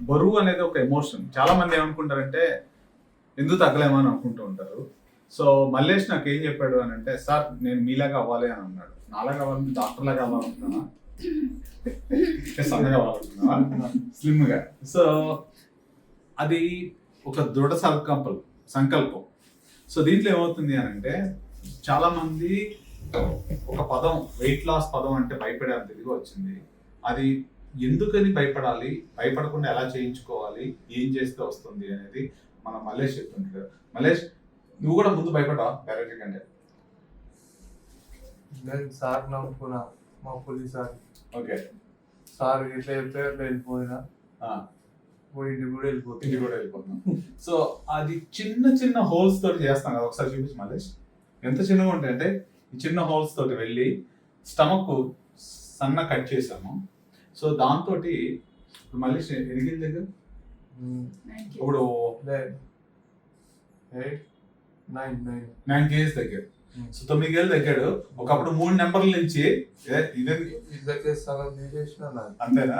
బరువు అనేది ఒక ఎమోషన్. చాలా మంది ఏమనుకుంటారంటే ఎందుకు తగ్గలేము అని అనుకుంటూ ఉంటారు. సో మల్లేష్ నాకు ఏం చెప్పాడు అని అంటే సార్ నేను మీలాగా అవ్వాలి అని అన్నాడు. నాలాగా అవ్వాలంటే డాక్టర్ లాగా అవ్వాలనుకున్నా సన్నగా అవ్వాలనుకున్నా స్లిమ్గా. సో అది ఒక దృఢ సంకల్పం సంకల్పం. సో దీంట్లో ఏమవుతుంది అని అంటే చాలా మంది ఒక పదం వెయిట్ లాస్ పదం అంటే భయపడే అంత ఇదిగా వచ్చింది. అది ఎందుకని భయపడాలి? భయపడకుండా ఎలా చేయించుకోవాలి? ఏం చేస్తే వస్తుంది అనేది మన మల్లేష్ చెప్తుంటాడు మల్లేష్ నువ్వు కూడా ముందు భయపడ్డా? డైరెక్ట్ కంటే. సార్ నమ్ముకున్నా మా పోలీస్ సార్. ఓకే. సార్ ఇట్లా చెప్తే అట్లా వెళ్ళిపోయినా. ఇంటికి కూడా ఇంటికి వెళ్ళిపోతుంది కూడా వెళ్ళిపోతున్నాం. సో అది చిన్న చిన్న హోల్స్ తోటి చేస్తాం కదా. ఒకసారి చూపించి మల్లేష్ ఎంత చిన్నగా ఉంటాయంటే ఈ చిన్న హోల్స్ తోటి వెళ్ళి స్టమక్ సన్న కట్ చేసాము. సో దాంతో మల్లేష్ ఎదిగిన దగ్గర? ఇప్పుడు నైన్ నైన్. నైన్ కేజీస్ తగ్గాడు సో తొమ్మిది కేజీలు తగ్గాడు ఒకప్పుడు మూడు నెంబర్ల నుంచి ఇదే సగం తీసేసిన అంతేనా?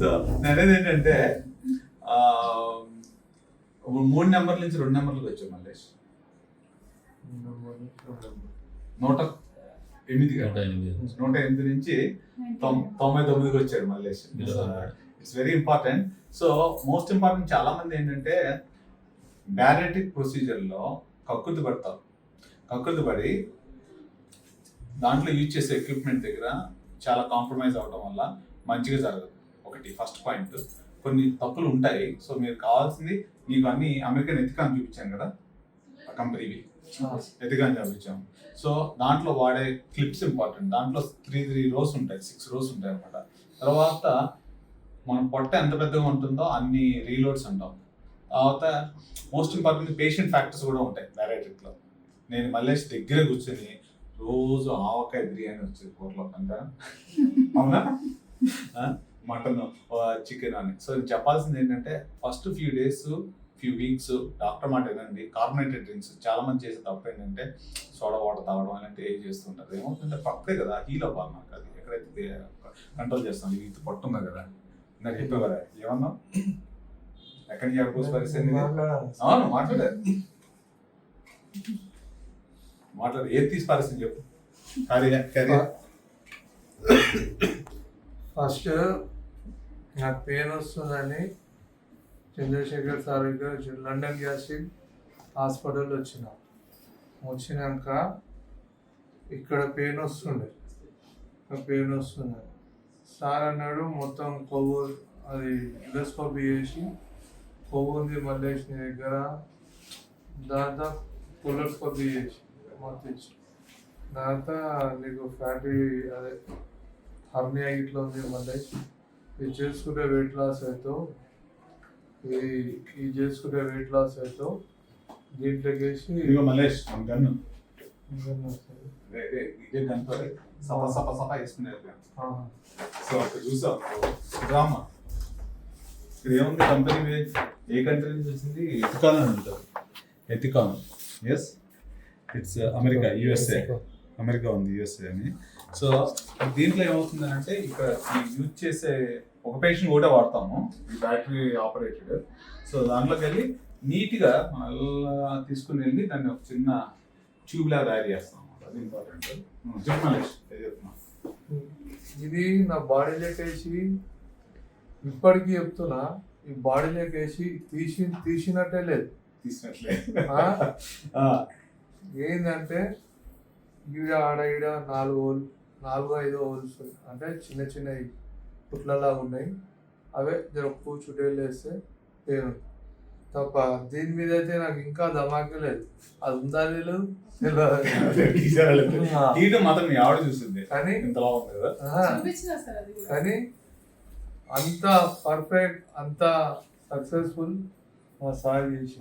సో నేనేది ఏంటంటే మూడు నెంబర్ల నుంచి రెండు నెంబర్లకు వచ్చాం మల్లేష్. నూట ఎనిమిది నూట ఎనిమిది. నూట ఎనిమిది నుంచి తొం- తొంభై తొమ్మిదికి వచ్చాడు Mallesh it's very important so most important చాలా మంది ఏంటంటే బ్యారెటిక్ ప్రొసీజర్లో కక్కుర్తి పడతారు. కక్కుర్తి పడి దాంట్లో యూజ్ చేసే ఎక్విప్మెంట్ దగ్గర చాలా కాంప్రమైజ్ అవడం వల్ల మంచిగా జరగదు. ఒకటి ఫస్ట్ పాయింట్ కొన్ని తప్పులు ఉంటాయి. సో మీరు కావాల్సింది మీకు అన్ని అమెరికన్ ఎథికాన్ చూపించాను కదా? ఆ కంపెనీవి ఎథికాన్ చూపించాము సో దాంట్లో వాడే క్లిప్స్ ఇంపార్టెంట్. దాంట్లో త్రీ త్రీ రోస్ ఉంటాయి. సిక్స్ రోస్ ఉంటాయి అన్నమాట. తర్వాత మన పొట్ట ఎంత పెద్దగా ఉంటుందో అన్ని రీలోడ్స్ అంటాం. తర్వాత మోస్ట్ ఇంపార్టెంట్ పేషెంట్ ఫ్యాక్టర్స్ కూడా ఉంటాయి డైరెక్ట్లో నేను మల్లేష్ దగ్గర కూర్చొని రోజు ఆవకాయ బిర్యానీ వచ్చేది కూరలో అంతా అవునా? మటన్ చికెన్ అని. సో నేను చెప్పాల్సింది ఏంటంటే first few days few weeks doctor మాట వినండి కార్బోనేటెడ్ డ్రింక్స్ చాలా మంది చేసే తప్పు ఏంటంటే సోడా వాటర్ తాగడం అలాంటివి ఏం చేస్తుంటారు. ఏమవుతుందంటే పక్కే కదా హీల్ అవ్వాలి మనకు అది. ఎక్కడైతే కంట్రోల్ చేస్తాం ఇది పట్టుంది కదా? నాకు చెప్పావు కదా ఏమన్నా ఎక్కడి నుంచి ఎక్కడ పరిస్థితి అవును మాట్లాడారు మాట్లాడు ఏది తీసి పరిస్థితి చెప్పు. క్యారియర్ ఫస్ట్ నాకు పెయిన్ వస్తుందని చంద్రశేఖర్ సార్ దగ్గర లండన్ గ్యాస్ట్రిక్ హాస్పిటల్ వచ్చిన. వచ్చినాక ఇక్కడ పెయిన్ వస్తుండే. పెయిన్ వస్తుండే. సార్ అన్నాడు మొత్తం కొవ్వు అది ఎండోస్కోపీ చేసి కొవ్వు ఉంది దగ్గర దాంతో కొలోస్కోపీ చేసి మొత్తం తర్వాత నీకు ఫ్యాటీ అదే హర్నియా ఇట్లా ఉంది మళ్ళీ ఇది చేసుకుంటే వెయిట్ లాస్ అవుతావు. ఇది ఇది చేసుకుంటే వెయిట్ లాస్ అవుతావు దీంట్లోకి వేసి ఇదిగో మల్లేష్ మన గన్ను ఇదే గన్తో సప సప సప వేసుకునేది సో అక్కడ చూసాం. డ్రామా. ఇక్కడ ఏముంది? కంపెనీ ఏ కంట్రీ నుంచి వచ్చింది? ఎథికాన్ అని ఉంటుంది. Ethicon yes it's America USA America ఉంది యుఎస్ఏ అని. సో దీంట్లో ఏమవుతుంది అంటే ఇక్కడ ఈ యూజ్ చేసే ఒక పేషెంట్ కూడా వాడతాము. ఈ బ్యాటరీ ఆపరేటెడ్ సో దాంట్లోకి వెళ్ళి నీట్గా మళ్ళీ తీసుకుని వెళ్ళి దాన్ని ఒక చిన్న ట్యూబ్ లా తయారు చేస్తాం అది ఇంపార్టెంట్ చెప్తున్నా ఇది నా బాడీలోకి వేసి ఇప్పటికీ చెప్తున్నా ఈ బాడీలోకి వేసి తీసి తీసినట్టే లేదు. తీసినట్లే. ఏంటంటే ఈడ ఆడ ఈడ నాలుగు నాలుగు ఐదు హోల్స్ అంటే చిన్న చిన్న పుట్లలాగా ఉన్నాయి. అవే జర కూర్చుంటే వేస్తే పేరు తప్ప దీని మీద అయితే నాకు ఇంకా ధమాకే లేదు. అది ఉందా లేదు చూసింది. కానీ ఇంతలా ఉంది కదా? ఆహా, చూపించిన సార్ అది కూడా. కానీ అంత పర్ఫెక్ట్ అంత సక్సెస్ఫుల్ మా సార్ చేసి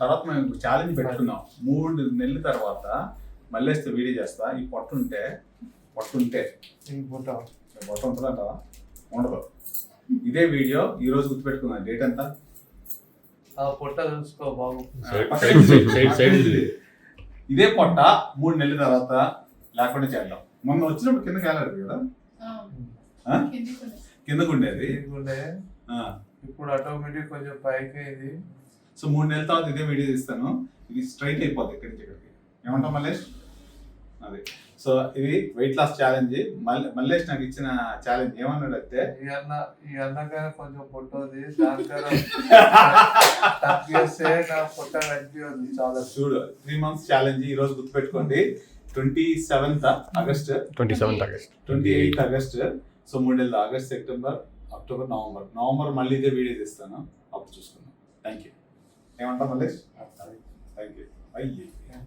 తర్వాత మేము ఛాలెంజ్ పెట్టుకున్నాం మూడు నెలల తర్వాత మళ్ళీ వస్తే వీడియో చేస్తా. ఈ పొట్టు ఉంటే పొట్టు ఉంటే ఇంకొంట ఈ పొట్టు ఉంటుందంటావా ఉండదు. ఇదే వీడియో ఈ రోజు గుర్తుపెట్టుకున్నాను డేట్ ఎంత? ఆ పొట్ట చూసుకో బాబు. ఇదే పొట్ట మూడు నెలల తర్వాత లేకుండా చేద్దాం. మొన్న వచ్చినప్పుడు కదా ఆ, ఆ? కిందకు ఉండేది. ఇప్పుడు ఆటోమేటిక్ కొంచెం పైకి అయింది. సో మూడు నెలల తర్వాత ఇదే వీడియో తీస్తాను. ఇది స్ట్రైట్ అయిపోద్ది ఇక్కడి నుంచి ఇక్కడికి. ఏమంటాం మల్లేష్? అది. సో ఇది వెయిట్ లాస్ ఛాలెంజ్ మల్లేష్ నాకు ఇచ్చిన ఛాలెంజ్ ఏమన్నాడు అయితే ఈ అన్న ఈ అన్నకైనా కొంచెం పొట్టది దానికైనా తగ్గిస్తే నా పొట్ట కనిపించదు చాలా. చూడు త్రీ మంత్స్ ఛాలెంజ్ ఈ రోజు గుర్తుపెట్టుకోండి. Twenty seventh August twenty seventh August twenty eighth August so మూడు నెలలు August September October November November మళ్ళీ ఇదే వీడియో తీస్తాను అప్పుడు చూసుకుందాం. థ్యాంక్ యూ ఏమంటాం మల్లేష్? థ్యాంక్ యూ అయ్యి